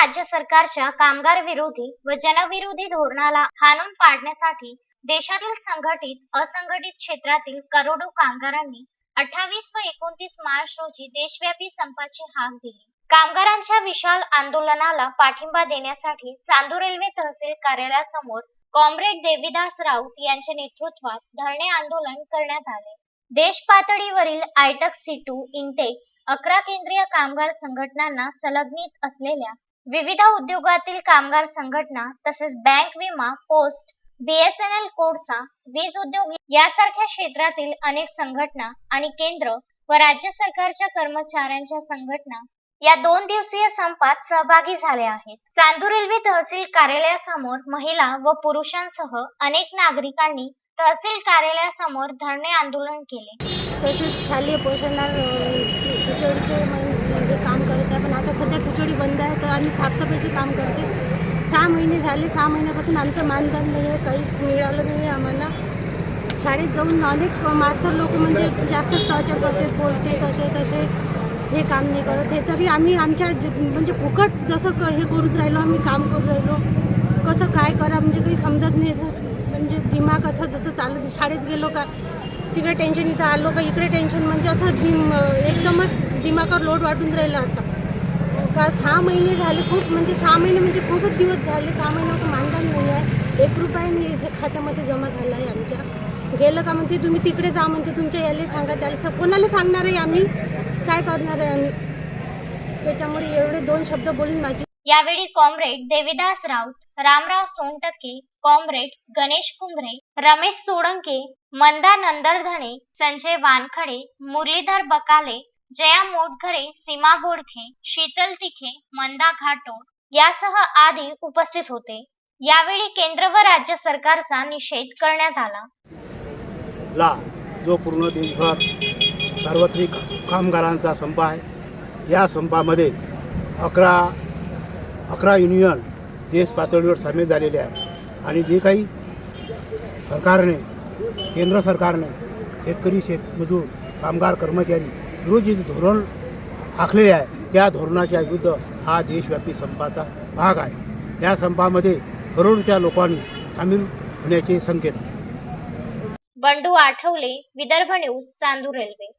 राज्य सरकारच्या कामगार विरोधी व जनविरोधी धोरणाला हाणून पाडण्यासाठी देशातील संघटित असंघटित क्षेत्रातील करोडो कामगारांनी अठ्ठावीस व एकोणतीस मार्च रोजी देशव्यापी संपाची हाक दिली. कामगारांच्या विशाल आंदोलनाला पाठिंबा देण्यासाठी चांदूर रेल्वे तहसील कार्यालयासमोर कॉम्रेड देवीदास राऊत यांच्या नेतृत्वात धरणे आंदोलन करण्यात आले. देश पातळीवरील आयटक सी टू इंटेक अकरा केंद्रीय कामगार संघटनांना संलग्नित असलेल्या विविध उद्योगातील कामगार संघटना तसेच बँक विमा पोस्ट बीएसएनएल कोळसा वीज उद्योग यासारख्या क्षेत्रातील अनेक संघटना आणि केंद्र व राज्य सरकारच्या कर्मचाऱ्यांच्या संघटना या दोन दिवसीय संपात सहभागी झाले आहेत. चांदू रेल्वे तहसील कार्यालयासमोर महिला व पुरुषांसह अनेक नागरिकांनी तहसील कार्यालयासमोर धरणे आंदोलन केले. तसेच शालेय पोषणार खिचडीचे म्हणजे काम करत आहे. पण आता सध्या खिचडी बंद आहे तर आम्ही साफसफाईचे काम करते सहा महिने झाले सहा महिन्यापासून आमचं मानधन नाही आहे काहीच मिळालं नाही आहे आम्हाला. शाळेत जाऊन अनेक मास्तर लोक म्हणजे जास्त टॉर्चर करते बोलते कसे तसे हे काम नाही करत. हे तरी आम्ही आमच्या म्हणजे फुकट जसं क हे करून राहिलो आम्ही काम करून राहिलो. कसं काय करा म्हणजे काही समजत नाही. म्हणजे दिमाग असं जसं चालत शाळेत गेलो का तिकडे टेन्शन इथं आलो का इकडे टेन्शन म्हणजे असं दिम एकदमच दिमागावर लोड वाटून राहिलं आता. का सहा महिने झाले खूप म्हणजे सहा महिने म्हणजे खूपच दिवस झाले सहा महिन्याचं मानधन नाही आहे. एक रुपया नाही खात्यामध्ये जमा झाला आहे आमच्या. गेलं का म्हणते तुम्ही तिकडे जा म्हणते तुमच्या याला सांगा त्याला कोणाला सांगणार आहे आम्ही? काय करणार आहे आम्ही? त्याच्यामुळे एवढे दोन शब्द बोलून माझी यावेळी कॉम्रेड देविदास राऊत रामराव सोनटके कॉम्रेड गणेश कुंभरे रमेश सोळंके मंदा नंदरधणे संजय वानखडे मुरलीधर बकाले जया मोटघरे सीमा बोडखे शीतल तिखे मंदा घाटोड यासह आदी उपस्थित होते. यावेळी केंद्र व राज्य सरकारचा निषेध करण्यात आला. ला जो पूर्ण दिवसभर सार्वत्रिक कामगारांचा संप आहे या संपामध्ये अकरा अकरा युनियन देश पातळीवर सामील झालेले आहे. आणि जे काही सरकारने केंद्र सरकारने शेतकरी शेतमजूर कामगार कर्मचारी रोज जे धोरण आखलेले आहे त्या धोरणाच्या विरुद्ध हा देशव्यापी संपाचा भाग आहे. या संपामध्ये करोडच्या लोकांनी सामील होण्याचे संकेत बंडू आठवले विदर्भ न्यूज चांदूर रेल्वे.